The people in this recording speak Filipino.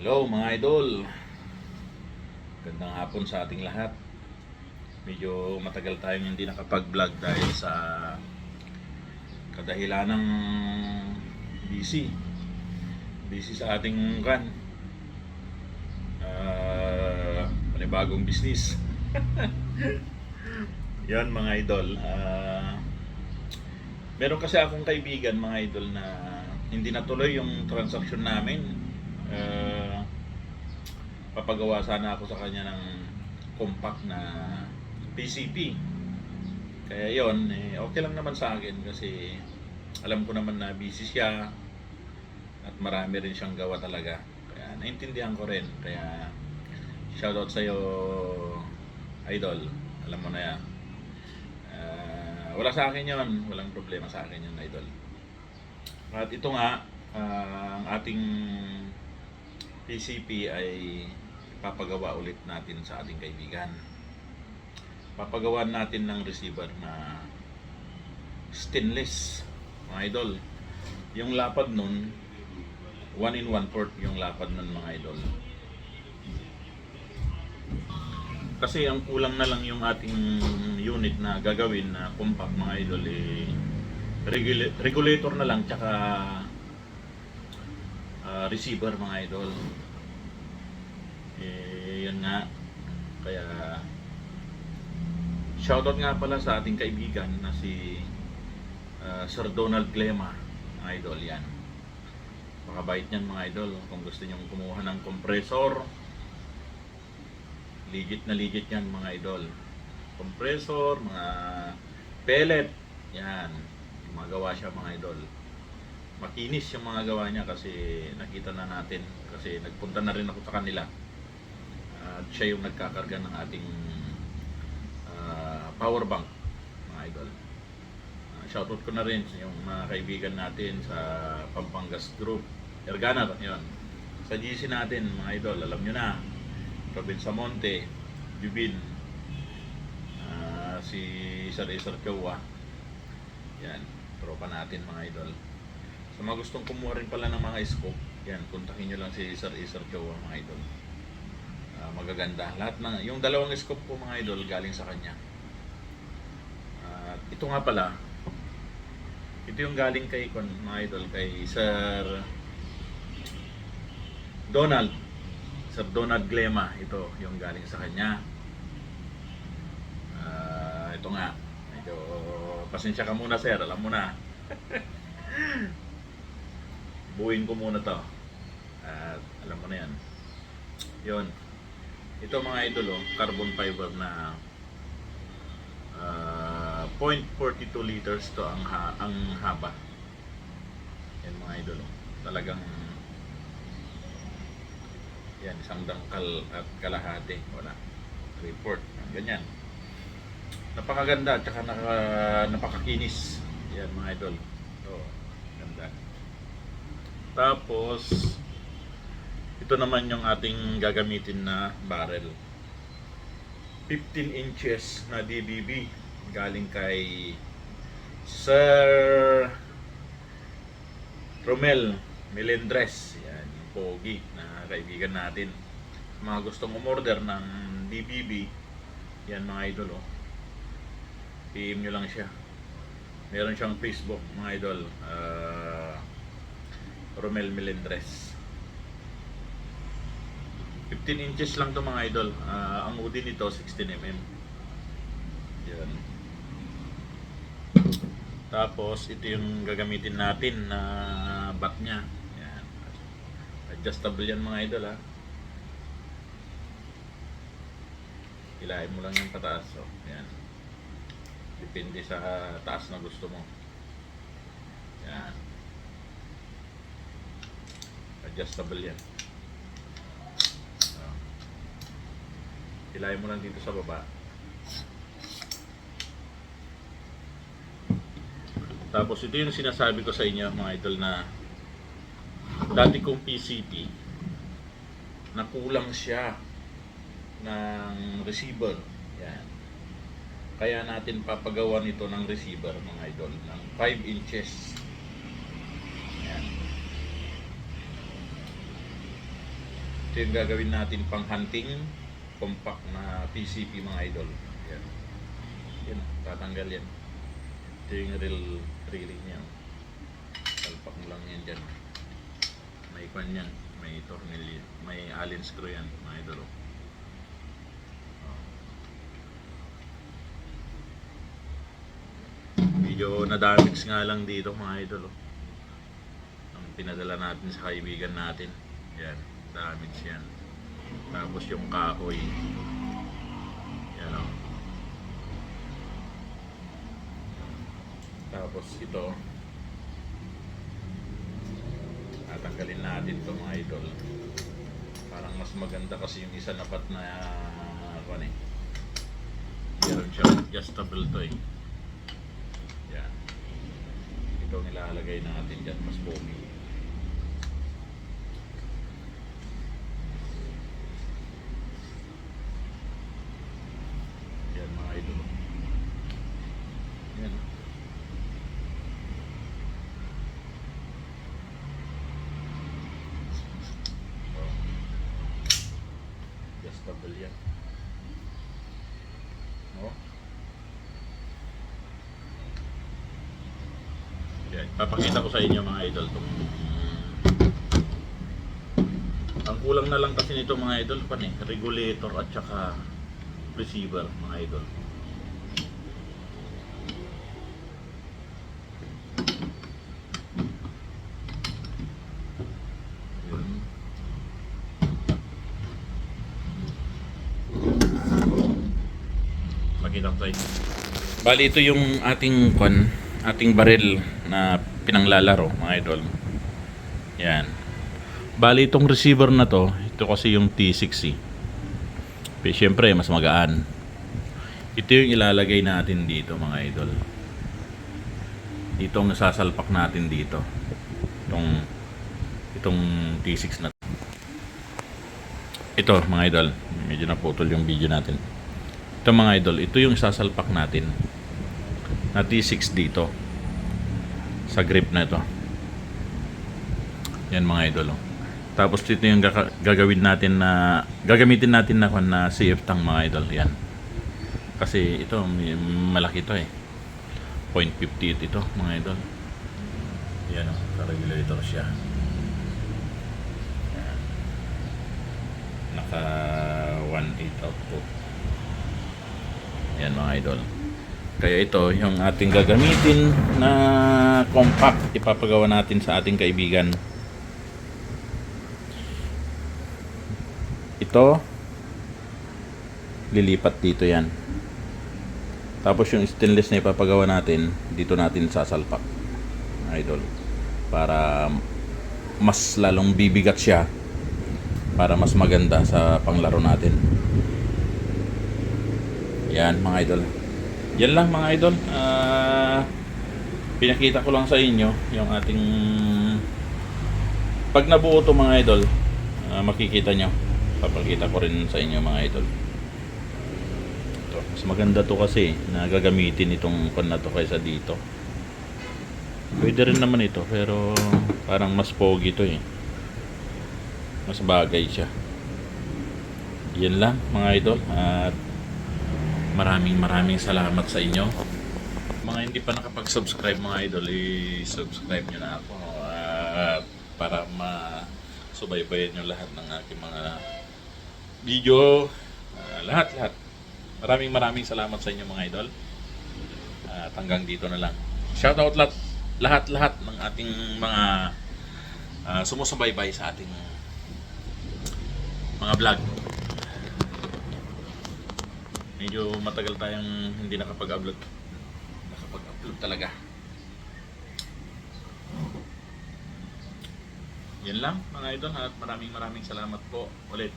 Hello mga idol. Gandang hapon sa ating lahat. Medyo matagal tayong hindi nakapag-vlog dahil sa kadahilan ng busy. Busy sa ating kan. Uh, panibagong business. Yan mga idol. Ah, meron kasi akong kaibigan mga idol na hindi natuloy yung transaction namin. Ah, papagawa sana ako sa kanya ng compact na PCP. Kaya yon eh, okay lang naman sa akin kasi alam ko naman na busy siya at marami rin siyang gawa talaga. Kaya naintindihan ko rin. Kaya shoutout sa'yo, idol. Alam mo na yan. Ah, wala sa akin yon Walang problema sa akin yun, idol. At ito nga, ah, ang ating PCP ay papagawa ulit natin sa ating kaibigan. Papagawa natin ng receiver na stainless, mga idol. Yung lapad nun, 1 in 1 port yung lapad nun mga idol. Kasi ang kulang na lang yung ating unit na gagawin na compact mga idol eh, regula- regulator na lang tsaka ah, receiver mga idol. Eh, yan nga. Kaya shoutout nga pala sa ating kaibigan na si ah, Sir Donald Glema, idol yan. Makabait niyan mga idol kung gusto niyong kumuha ng compressor. Legit na legit yan mga idol. Compressor, mga pellet, yan. Gumagawa siya mga idol. Makinis yung mga gawa niya kasi nakita na natin. Kasi nagpunta na rin ako sa kanila. At siya yung nagkakarga ng ating ah, power bank mga idol. Uh, shoutout ko na rin yung mga kaibigan natin sa Pampangas Group. Ergana, yun. Sa GC natin, mga idol, alam nyo na. Robin Samonte, Bibin, ah, si Sir Isar. Yan, tropa natin mga idol. Sa mga gustong kumuha rin pala ng mga scope, yan, kontakin nyo lang si Sir Isar mga idol. Magaganda. Lahat ng, yung dalawang scope ko mga idol galing sa kanya. At ito nga pala, ito yung galing kay kon mga idol kay Sir Donald. Sir Donald Glema, ito yung galing sa kanya. Ah, ito nga. Medyo pasensya ka muna sir, alam mo na. Buuin ko muna to. At alam mo na yan. Yun. Ito mga idol, oh, carbon fiber na ah, 0.42 liters to ang ha ang haba. Yan mga idol. oh. Talagang yan, isang dangkal at kalahati. Wala. Report. Ganyan. Napakaganda at saka naka, napakakinis. Yan mga idol. Oo, ganda. Tapos, ito naman yung ating gagamitin na barrel. 15 inches na DBB galing kay Sir Romel Melendres. Yan, yung pogi na kaibigan natin. Mga gustong umorder ng DBB, yan mga idol oh. PM nyo lang siya. Meron siyang Facebook mga idol. ah, Romel Melendres. 15 inches lang to mga idol. Ah, ang UD nito 16 mm. Yan. Tapos ito yung gagamitin natin na bat niya. Yan. Adjustable yan mga idol ha. Hilahin mo lang yung pataas. So, yan. Depende sa taas na gusto mo. Yan. Adjustable yan. So, hilahin mo lang dito sa baba. Tapos ito yung sinasabi ko sa inyo mga idol na dati kong PCP nakulang siya ng receiver. Yan. Kaya natin papagawa nito ng receiver mga idol ng 5 inches. Yan. Ito yung gagawin natin pang hunting compact na PCP mga idol. Yan. Yan, tatanggal yan. Ito yung real reeling niya. Salpak mo lang yan dyan. May kwan yan. May tornilyo. May allen screw yan mga idol. oh. Medyo na-damage nga lang dito mga idol. Oh. Ang pinadala natin sa kaibigan natin. Yan, damage yan. Tapos yung kahoy. Yan o. Tapos ito. Tatanggalin natin to mga idol. Parang mas maganda kasi yung isa napat na uh, ano eh. Meron siya adjustable to eh. Yan. Ito ang ilalagay natin dyan, mas pogi. Yan mga idol. Yan. Oh. Adjustable yan. Oh. Yan. Papakita ko sa inyo mga idol tong ang kulang na lang kasi nito mga idol pan eh, regulator at saka receiver mga idol. Bali ito yung ating kwan, ating baril na pinanglalaro mga idol. Yan. Bali itong receiver na to, ito kasi yung T60. Pero syempre mas magaan. Ito yung ilalagay natin dito mga idol. Itong nasasalpak natin dito. Itong itong T6 na to. Ito mga idol, medyo naputol yung video natin. Ito mga idol, ito yung sasalpak natin na T6 dito sa grip na ito. Yan mga idol. oh. Tapos ito yung gagawin natin na gagamitin natin na na CF tang mga idol. Yan. Kasi ito malaki ito eh. 0.58 ito mga idol. Yan oh, ka-regulator siya. Yan. Naka 1.8 output. Yan mga idol. Kaya ito yung ating gagamitin na compact ipapagawa natin sa ating kaibigan. Ito lilipat dito yan. Tapos yung stainless na ipapagawa natin, dito natin sasalpak. Idol. Para mas lalong bibigat siya para mas maganda sa panglaro natin. Yan mga idol. Yan lang mga idol. Ah, pinakita ko lang sa inyo yung ating pag nabuo to mga idol, ah, makikita nyo. Papakita ko rin sa inyo mga idol. Ito. Mas maganda to kasi na gagamitin itong pan na to kaysa dito. Pwede rin naman ito pero parang mas pogi to eh. Mas bagay siya. Yan lang mga idol at maraming maraming salamat sa inyo. Mga hindi pa nakapag-subscribe mga idol, i-subscribe nyo na ako at para masubaybayan nyo lahat ng aking mga video, ah, lahat-lahat. Maraming maraming salamat sa inyo mga idol. At hanggang dito na lang. Shoutout lahat lahat-lahat ng ating mga ah, sumusubaybay sa ating mga vlog. Medyo matagal tayong hindi. Nakapag-upload talaga. Yan lang mga idol at maraming maraming salamat po ulit